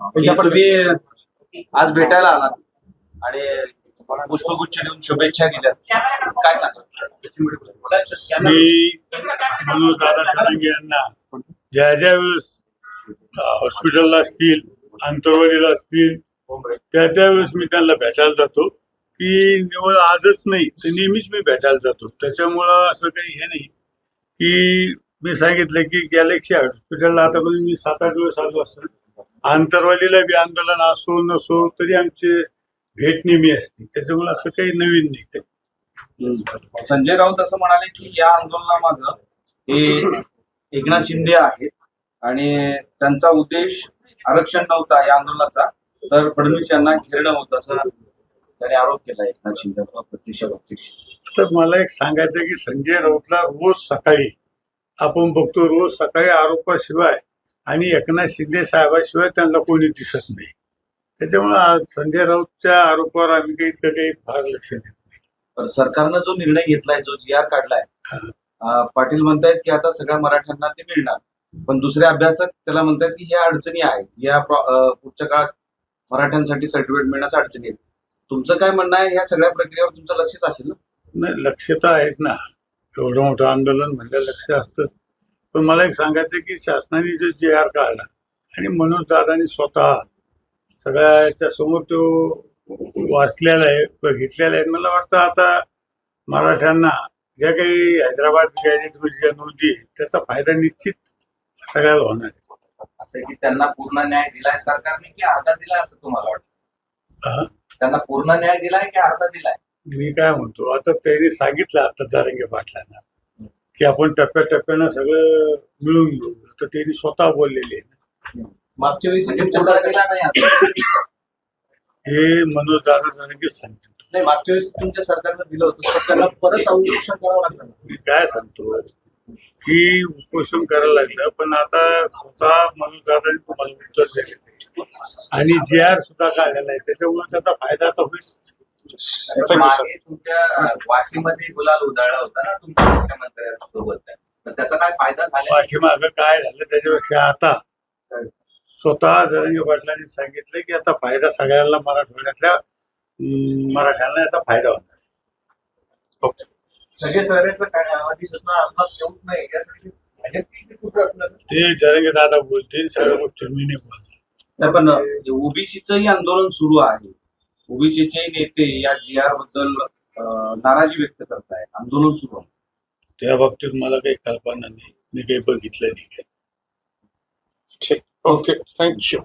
की तुम्ही आज भेटायला आलात आणि पुष्पगुच्छ देऊन शुभेच्छा दिल्या. काय सांगा मी मनोज दादा यांना ज्या ज्या वेळेस हॉस्पिटलला असतील आंतरवाडीला असतील त्या त्यावेळेस मी त्यांना भेटायला जातो. की निवड आजच नाही तर नेहमीच मी भेटायला जातो. त्याच्यामुळं असं काही हे नाही. की मी सांगितलं की गॅलेक्सी हॉस्पिटलला आतापर्यंत मी सात आठ वेळेस आलो असतो. आंतरवालीला बी आंदोलन असो नसो तरी आमचे भेट नेहमी असते. त्याच्यामुळे असं काही नवीन नाही काही संजय राऊत असं म्हणाले की या आंदोलनामाग हे एकनाथ शिंदे आहेत आणि त्यांचा उद्देश आरक्षण नव्हता या आंदोलनाचा तर फडणवीस यांना घेरणं होतं असं त्याने आरोप केला एकनाथ शिंदे. अप्रत्यक्ष प्रत्यक्ष तर मला एक सांगायचं की संजय राऊतला रोज सकाळी आपण बघतो रोज सकाळी आरोपाशिवाय आणि एकनाथ शिंदे साहेबाशिवाय त्यांना कोणी दिसत नाही. त्याच्यामुळे संजय राऊतच्या आरोपावर आम्ही काही इतकं काही फार लक्ष देत नाही. सरकारनं जो निर्णय घेतलाय जो जी आर काढलाय पाटील म्हणतायत की आता सगळ्या मराठ्यांना ते मिळणार. पण दुसरे अभ्यासक त्याला म्हणतात की ह्या अडचणी आहेत. या पुढच्या काळात मराठ्यांसाठी सर्टिफिकेट मिळण्याच्या अडचणी आहेत. तुमचं काय म्हणणं आहे? ह्या सगळ्या प्रक्रियेवर तुमचं लक्षच असेल ना? नाही लक्ष तर आहेच ना. एवढं मोठं आंदोलन म्हणजे लक्ष असतं पण मला एक सांगायचं की शासनाने जो जे आर काढला आणि मनोज दादानी स्वतः सगळ्याच्या समोर तो वाचलेला आहे बघितलेला आहे. मला वाटतं आता मराठ्यांना ज्या काही हैदराबाद नोंदी आहेत, त्याचा फायदा निश्चित सगळ्याला होणार आहे. असं की त्यांना पूर्ण न्याय दिलाय सरकारने की अर्धा दिलाय असं तुम्हाला वाटतं? त्यांना पूर्ण न्याय दिलाय की अर्धा दिलाय? मी काय म्हणतो आता त्यांनी सांगितलं आता जारंगे पाटलांना की आपण टप्प्याटप्प्यानं सगळं मिळून घेऊ. तर त्यांनी स्वतः बोललेले. आहे मागच्या वेळेस म्हणजे दिला नाही. हे मनोज दादा जारंगे सांगतो नाही मागच्या वेळेस तुमच्या सरकारनं दिलं होतं. तर त्यांना परत अवलोकन करावं लागलं. मी काय सांगतो? की उपोषण करायला लागलं पण आता स्वतः मनोज दादाने तुम्हाला उत्तर दिले. आणि जे आर सुद्धा काढलेला आहे त्याच्यामुळे त्याचा फायदा आता होईल मागे तुमच्या वाशीमध्ये गुलाल उधळला होता ना तुमच्या मुख्यमंत्र्यांसोबत तर त्याचा काय फायदा झाला? पाठीमागं काय झालं त्याच्यापेक्षा आता स्वतः जरंगे पाटलांनी सांगितलं की याचा फायदा सगळ्यांना मराठवाड्यातल्या अं, मराठ्यांना याचा फायदा होणार. सगळे काय अधिसूचना अंमलात येऊच नाही यासाठी भाजप किती कुठं असणार? ते जरंगे दादा बोलतील सगळ्या गोष्टी मी नाही बोलणार. नाही, पण ओबीसीचंही आंदोलन सुरू आहे. ओबीसीचे नेते या जी आरबद्दल नाराजी व्यक्त करताय आंदोलन सुरू आहे. त्या बाबतीत मला काही कल्पना नाही. मी काही बघितलं नाही ओके. थँक्यू